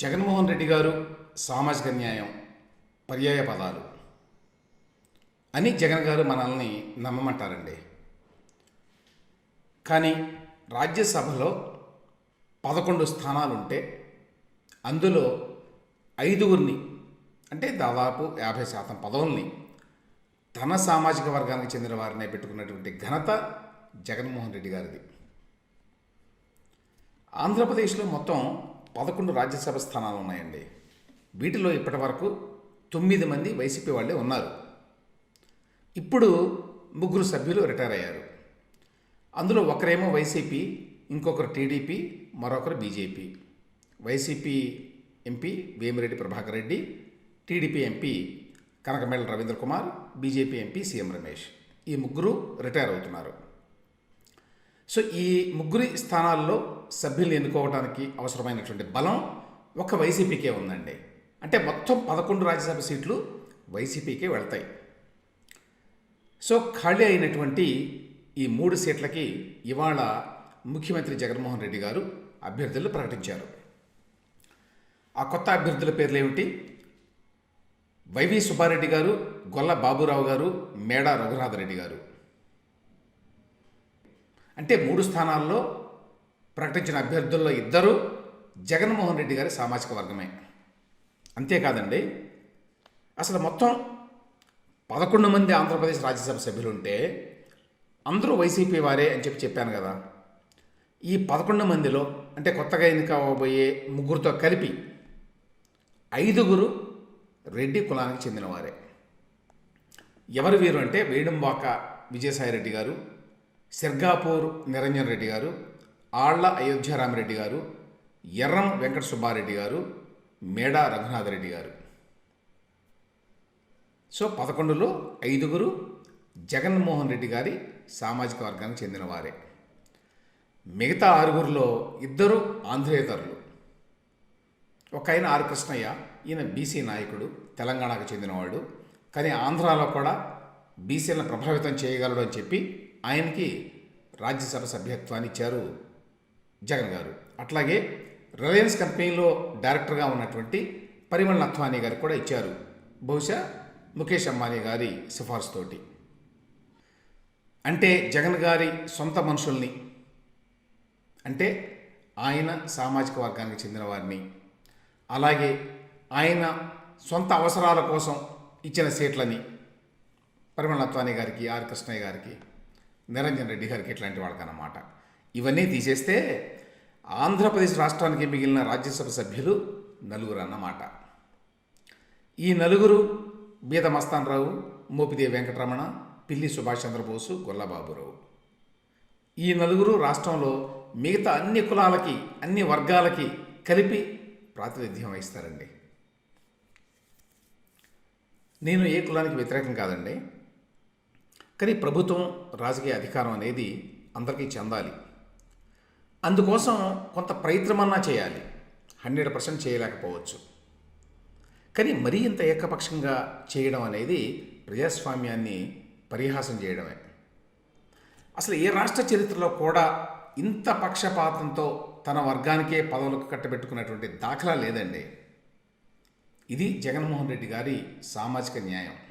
జగన్మోహన్ రెడ్డి గారు సామాజిక న్యాయం పర్యాయ పదాలు అని జగన్ గారు మనల్ని నమ్మమంటారండి. కానీ రాజ్యసభలో పదకొండు స్థానాలుంటే అందులో ఐదుగురిని అంటే దాదాపు యాభై శాతం పదవుల్ని తన సామాజిక వర్గానికి చెందిన వారినే పెట్టుకున్నటువంటి ఘనత జగన్మోహన్ రెడ్డి గారిది. ఆంధ్రప్రదేశ్లో మొత్తం పదకొండు రాజ్యసభ స్థానాలు ఉన్నాయండి. వీటిలో ఇప్పటి వరకు తొమ్మిది మంది వైసీపీ వాళ్ళే ఉన్నారు. ఇప్పుడు ముగ్గురు సభ్యులు రిటైర్ అయ్యారు. అందులో ఒకరేమో వైసీపీ ఇంకొకరు టీడీపీ మరొకరు BJP. YCP MP Vemireddy Prabhakar Reddy TDP MP Kanakamedala Ravindra Kumar BJP MP CM Ramesh. ఈ ముగ్గురు రిటైర్ అవుతున్నారు. సో ఈ ముగ్గురి స్థానాల్లో సభ్యులు ఎన్నుకోవడానికి అవసరమైనటువంటి బలం ఒక వైసీపీకే ఉందండి. అంటే మొత్తం పదకొండు రాజ్యసభ సీట్లు వైసీపీకే వెళ్తాయి. సో ఖాళీ అయినటువంటి ఈ మూడు సీట్లకి ఇవాళ ముఖ్యమంత్రి జగన్మోహన్ రెడ్డి గారు అభ్యర్థులు ప్రకటించారు. ఆ కొత్త అభ్యర్థుల పేర్లు ఏమిటి వైవి సుబ్బారెడ్డి గారు గొల్ల బాబురావు గారు మేడా రఘునాథరెడ్డి గారు. అంటే మూడు స్థానాల్లో ప్రకటించిన అభ్యర్థుల్లో ఇద్దరు జగన్మోహన్ రెడ్డి గారి సామాజిక వర్గమే. అంతేకాదండి అసలు మొత్తం పదకొండు మంది ఆంధ్రప్రదేశ్ రాజ్యసభ సభ్యులు ఉంటే అందరూ వైసీపీ వారే అని చెప్పి చెప్పాను కదా. ఈ పదకొండు మందిలో అంటే కొత్తగా ఎన్నిక అవబోయే ముగ్గురితో కలిపి ఐదుగురు రెడ్డి కులానికి చెందినవారే ఎవరు వీరు అంటే వేణుంబాక విజయసాయిరెడ్డి గారు సిర్గాపూర్ నిరంజన్ రెడ్డి గారు ఆళ్ళ అయోధ్యారామరెడ్డి గారు ఎర్రం వెంకట సుబ్బారెడ్డి గారు మేడా రఘునాథరెడ్డి గారు. సో పదకొండులో ఐదుగురు జగన్మోహన్ రెడ్డి గారి సామాజిక వర్గానికి చెందినవారే మిగతా ఆరుగురిలో ఇద్దరు ఆంధ్రేతరులు ఒక ఆయన ఆర్ కృష్ణయ్య ఈయన బీసీ నాయకుడు తెలంగాణకు చెందినవాడు. కానీ ఆంధ్రాలో కూడా బీసీలను ప్రభావితం చేయగలడు అని చెప్పి ఆయనకి రాజ్యసభ సభ్యత్వాన్ని ఇచ్చారు జగన్ గారు. అట్లాగే రిలయన్స్ కంపెనీలో డైరెక్టర్గా ఉన్నటువంటి పరిమళ్ నత్వానీ గారికి కూడా ఇచ్చారు. బహుశా ముఖేష్ అంబానీ గారి సిఫార్సుతోటి అంటే జగన్ గారి సొంత మనుషుల్ని అంటే ఆయన సామాజిక వర్గానికి చెందిన వారిని అలాగే ఆయన సొంత అవసరాల కోసం ఇచ్చిన సీట్లని పరిమళత్వాని గారికి ఆర్ కృష్ణయ్య గారికి నిరంజన్ రెడ్డి గారికి ఇట్లాంటి వాళ్ళకన్నమాట. ఇవన్నీ తీసేస్తే ఆంధ్రప్రదేశ్ రాష్ట్రానికి మిగిలిన రాజ్యసభ సభ్యులు నలుగురు అన్నమాట ఈ నలుగురు బీద మస్తానరావు మోపిదేవి వెంకటరమణ పిల్లి సుభాష్ చంద్రబోసు గొల్లబాబురావు. ఈ నలుగురు రాష్ట్రంలో మిగతా అన్ని కులాలకి అన్ని వర్గాలకి కలిపి ప్రాతినిధ్యం వహిస్తారండి. నేను ఏ కులానికి వ్యతిరేకం కాదండి. కానీ ప్రభుత్వం రాజకీయ అధికారం అనేది అందరికీ చెందాలి. అందుకోసం కొంత ప్రయత్నమన్నా చేయాలి. హండ్రెడ్ పర్సెంట్ చేయలేకపోవచ్చు. కానీ మరీ ఇంత ఏకపక్షంగా చేయడం అనేది ప్రజాస్వామ్యాన్ని పరిహాసం చేయడమే. అసలు ఏ రాష్ట్ర చరిత్రలో కూడా ఇంత పక్షపాతంతో తన వర్గానికే పదవులకు కట్టబెట్టుకున్నటువంటి దాఖలా లేదండి. ఇది జగన్మోహన్ రెడ్డి గారి సామాజిక న్యాయం.